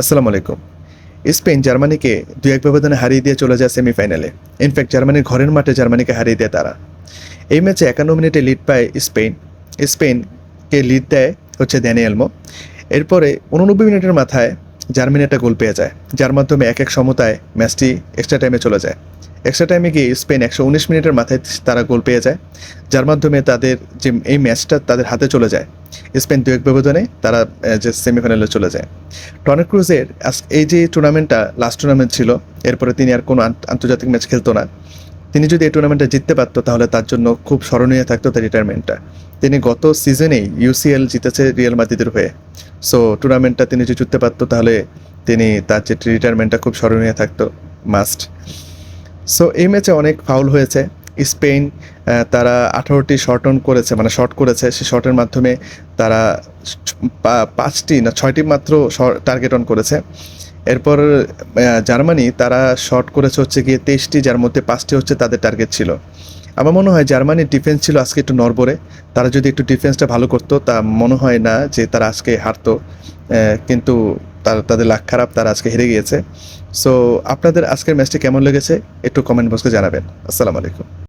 আসসালামু আলাইকুম। স্পেন জার্মানিকে দু এক ব্যবধানে হারিয়ে দিয়ে চলে যায় সেমিফাইনালে। ইনফ্যাক্ট জার্মানির ঘরের মাঠে জার্মানিকে হারিয়ে দেয় তারা। এই ম্যাচে একান্ন মিনিটে লিড পায় স্পেন। স্পেনকে লিড দেয় হচ্ছে ড্যানিয়েলমো এরপরে উননব্বই মিনিটের মাথায় জার্মানি একটা গোল পেয়ে যায়, যার মাধ্যমে এক এক সমতায় ম্যাচটি এক্সট্রা টাইমে চলে যায়। এক্সট্রা টাইমে গিয়ে স্পেন একশো উনিশ মিনিটের মাথায় তারা গোল পেয়ে যায়, যার মাধ্যমে তাদের যে এই ম্যাচটা তাদের হাতে চলে যায়। স্পেন দু এক ব্যবধানে তারা যে সেমিফাইনালে চলে যায়। টনি ক্রুজের এই যে টুর্নামেন্টটা লাস্ট টুর্নামেন্ট ছিল, এরপরে তিনি আর কোনো আন্তর্জাতিক ম্যাচ খেলতো না। তিনি যদি এই টুর্নামেন্টটা জিততে পারতো, তাহলে তার জন্য খুব স্মরণীয় থাকতো তার রিটায়ারমেন্টটা তিনি গত সিজনেই ইউসিএল জিতেছে রিয়াল মাদ্রিদের হয়ে। সো টুর্নামেন্টটা তিনি যদি জিততে পারতো, তাহলে তিনি তার যে রিটায়ারমেন্টটা খুব স্মরণীয় থাকতো মাস্ট সো এই ম্যাচে অনেক ফাউল হয়েছে। স্পেন তারা আঠারোটি শর্ট অন করেছে মানে শর্ট করেছে। সেই শর্টের মাধ্যমে তারা পাঁচটি না ছয়টি মাত্র টার্গেট অন করেছে। এরপর জার্মানি তারা শর্ট করেছে হচ্ছে গিয়ে তেইশটি, যার মধ্যে পাঁচটি হচ্ছে তাদের টার্গেট ছিল। আমার মনে হয় জার্মানির ডিফেন্স ছিল আজকে একটু নড়বড়ে। তারা যদি একটু ডিফেন্সটা ভালো করতো, তা মনে হয় না যে তারা আজকে হারতো। কিন্তু তার, তাদের লাখ খারাপ, তারা আজকে হেরে গিয়েছে। সো আপনাদের আজকের ম্যাচটি কেমন লেগেছে? একটু কমেন্ট বক্সে জানাবেন। আসসালামু আলাইকুম।